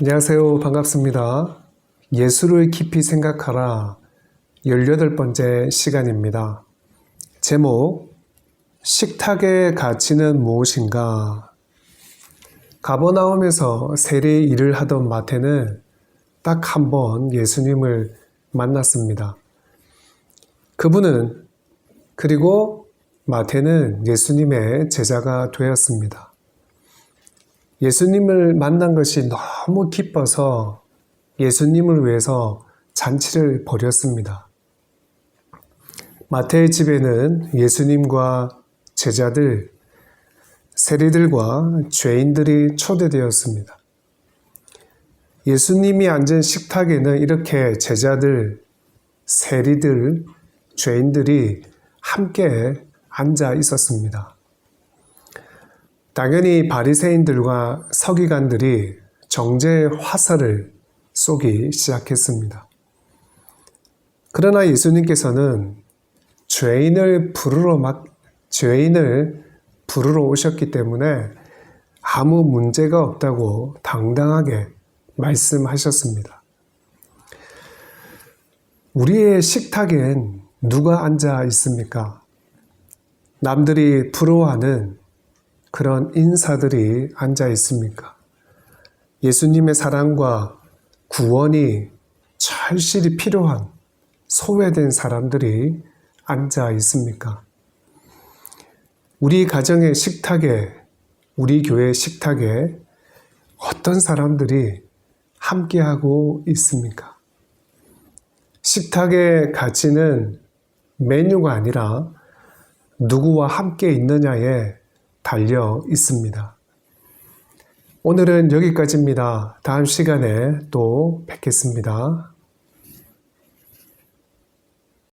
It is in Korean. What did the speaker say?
안녕하세요. 반갑습니다. 예수를 깊이 생각하라 18번째 시간입니다. 제목 식탁의 가치는 무엇인가? 가버나움에서 세례 일을 하던 마태는 딱 한 번 예수님을 만났습니다. 그분은 그리고 마태는 예수님의 제자가 되었습니다. 예수님을 만난 것이 너무 기뻐서 예수님을 위해서 잔치를 벌였습니다. 마태의 집에는 예수님과 제자들, 세리들과 죄인들이 초대되었습니다. 예수님이 앉은 식탁에는 이렇게 제자들, 세리들, 죄인들이 함께 앉아 있었습니다. 당연히 바리새인들과 서기관들이 정죄의 화살을 쏘기 시작했습니다. 그러나 예수님께서는 죄인을 부르러 막 죄인을 부르러 오셨기 때문에 아무 문제가 없다고 당당하게 말씀하셨습니다. 우리의 식탁엔 누가 앉아 있습니까? 남들이 부러워하는 그런 인사들이 앉아 있습니까? 예수님의 사랑과 구원이 절실히 필요한 소외된 사람들이 앉아 있습니까? 우리 가정의 식탁에, 우리 교회 식탁에 어떤 사람들이 함께하고 있습니까? 식탁의 가치는 메뉴가 아니라 누구와 함께 있느냐에 달려 있습니다. 오늘은 여기까지입니다. 다음 시간에 또 뵙겠습니다.